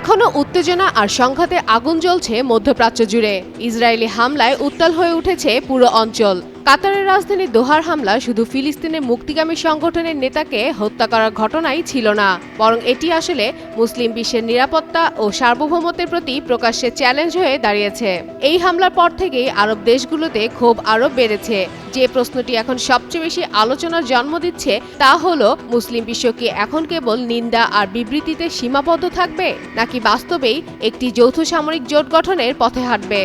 এখনও উত্তেজনা আর সংঘাতে আগুন জ্বলছে মধ্যপ্রাচ্য জুড়ে। ইসরায়েলি হামলায় উত্তাল হয়ে উঠেছে পুরো অঞ্চল। কাতারের রাজধানী দোহার হামলা শুধু ফিলিস্তিনের মুক্তিগামী সংগঠনের নেতাকে হত্যা করার ঘটনাই ছিল না, বরং এটি আসলে মুসলিম বিশ্বের নিরাপত্তা ও সার্বভৌমত্বের প্রতি প্রকাশ্যে চ্যালেঞ্জ হয়ে দাঁড়িয়েছে। এই হামলার পর থেকেই আরব দেশগুলোতে ক্ষোভ আরও বেড়েছে। যে প্রশ্নটি এখন সবচেয়ে বেশি আলোচনার জন্ম দিচ্ছে তা হলো, মুসলিম বিশ্ব কি এখন কেবল নিন্দা আর বিবৃতিতে সীমাবদ্ধ থাকবে, নাকি বাস্তবেই একটি যৌথ সামরিক জোট গঠনের পথে হাঁটবে?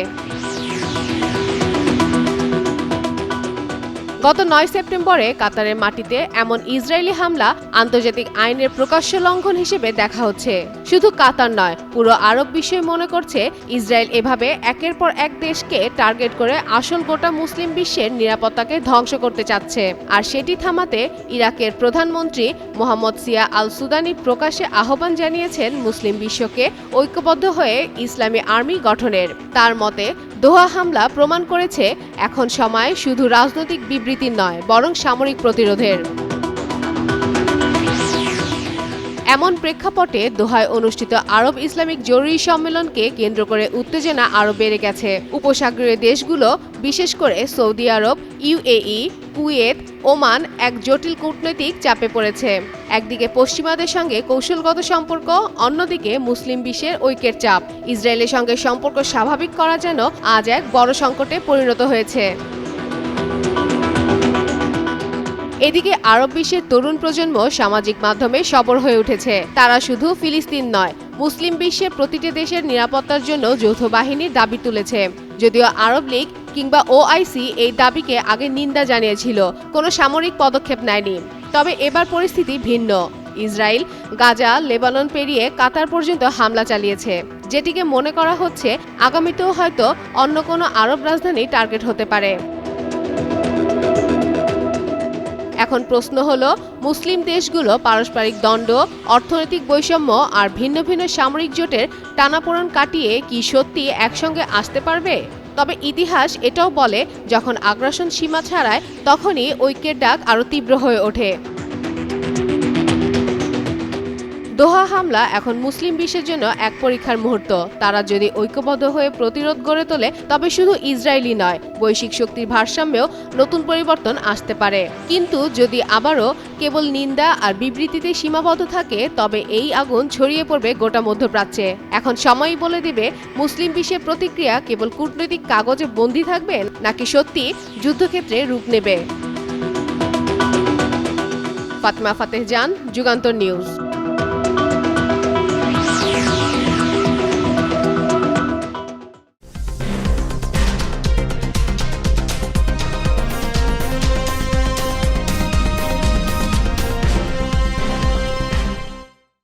গত নয় সেপ্টেম্বরে কাতারের মাটিতে এমন ইসরায়েলি হামলা আন্তর্জাতিক আইনের প্রকাশ্য লঙ্ঘন হিসেবে দেখা হচ্ছে। শুধু কাতার নয়, পুরো আরব বিশ্বই মনে করছে ইসরায়েল এভাবে একের পর এক দেশকে টার্গেট করে আসল গোটা মুসলিম বিশ্বের নিরাপত্তাকে ধ্বংস করতে চাচ্ছে। আর সেটি থামাতে ইরাকের প্রধানমন্ত্রী মোহাম্মদ সিয়া আল সুদানি প্রকাশ্যে আহ্বান জানিয়েছেন মুসলিম বিশ্বকে ঐক্যবদ্ধ হয়ে ইসলামী আর্মি গঠনের। তার মতে দোহা হামলা প্রমাণ করেছে এখন সময় শুধু রাজনৈতিক বিবৃতি নয় বরং সামরিক প্রতিরোধের। এমন প্রেক্ষাপটে দোহায় অনুষ্ঠিত আরব ইসলামিক জরুরি সম্মেলনকে কেন্দ্র করে উত্তেজনা আরও বেড়ে গেছে। উপসাগরীয় দেশগুলো, বিশেষ করে সৌদি আরব ইউএই কুয়েত, ওমান এক জটিল কূটনৈতিক চাপে পড়েছে। একদিকে পশ্চিমাদের সঙ্গে কৌশলগত সম্পর্ক, অন্যদিকে মুসলিম বিশ্বের ঐক্যের চাপ। ইসরায়েলের সঙ্গে সম্পর্ক স্বাভাবিক করা যেন আজ এক বড় সংকটে পরিণত হয়েছে। এদিকে আরব বিশ্বের তরুণ প্রজন্ম সামাজিক মাধ্যমে সবর হয়ে উঠেছে। তারা শুধু ফিলিস্তিন নয়, মুসলিম বিশ্বের প্রতিটি দেশের নিরাপত্তার জন্য যৌথ বাহিনীর দাবি তুলেছে। যদিও আরব লীগ কিংবা ওআইসি এই দাবিকে আগে নিন্দা জানিয়েছিল, কোনো সামরিক পদক্ষেপ নেয়নি। তবে এবার পরিস্থিতি ভিন্ন। ইসরায়েল, গাজা, লেবানন পেরিয়ে কাতার পর্যন্ত হামলা চালিয়েছে। যেটিকে মনে করা হচ্ছে, আগামীতেও হয়তো অন্য কোনো আরব রাজধানী টার্গেট হতে পারে। এখন প্রশ্ন হলো, মুসলিম দেশগুলো পারস্পরিক দণ্ড, অর্থনৈতিক বৈষম্য আর ভিন্ন ভিন্ন সামরিক জোটের টানাপোড়ন কাটিয়ে কি সত্যি একসঙ্গে আসতে পারবে? তবে ইতিহাস এটাও বলে, যখন আগ্রাসন সীমা ছাড়ায় তখনই ঐক্যের ডাক আরও তীব্র হয়ে ওঠে। দোহা হামলা এখন মুসলিম বিশ্বের জন্য এক পরীক্ষার মুহূর্ত। তারা যদি ঐক্যবদ্ধ হয়ে প্রতিরোধ গড়ে তোলে, তবে শুধু ইসরায়েলি নয়, বৈশ্বিক শক্তির ভারসাম্যেও নতুন পরিবর্তন আসতে পারে। কিন্তু যদি আবারও কেবল নিন্দা আর বিবৃতিতে সীমাবদ্ধ থাকে, তবে এই আগুন ছড়িয়ে পড়বে গোটা মধ্যপ্রাচ্যে। এখন সময়ই বলে দিবে, মুসলিম বিশ্বের প্রতিক্রিয়া কেবল কূটনৈতিক কাগজে বন্দী থাকবে নাকি সত্যি যুদ্ধক্ষেত্রে রূপ নেবে? ফাতমা ফাতেহ জান, যুগান্তর নিউজ।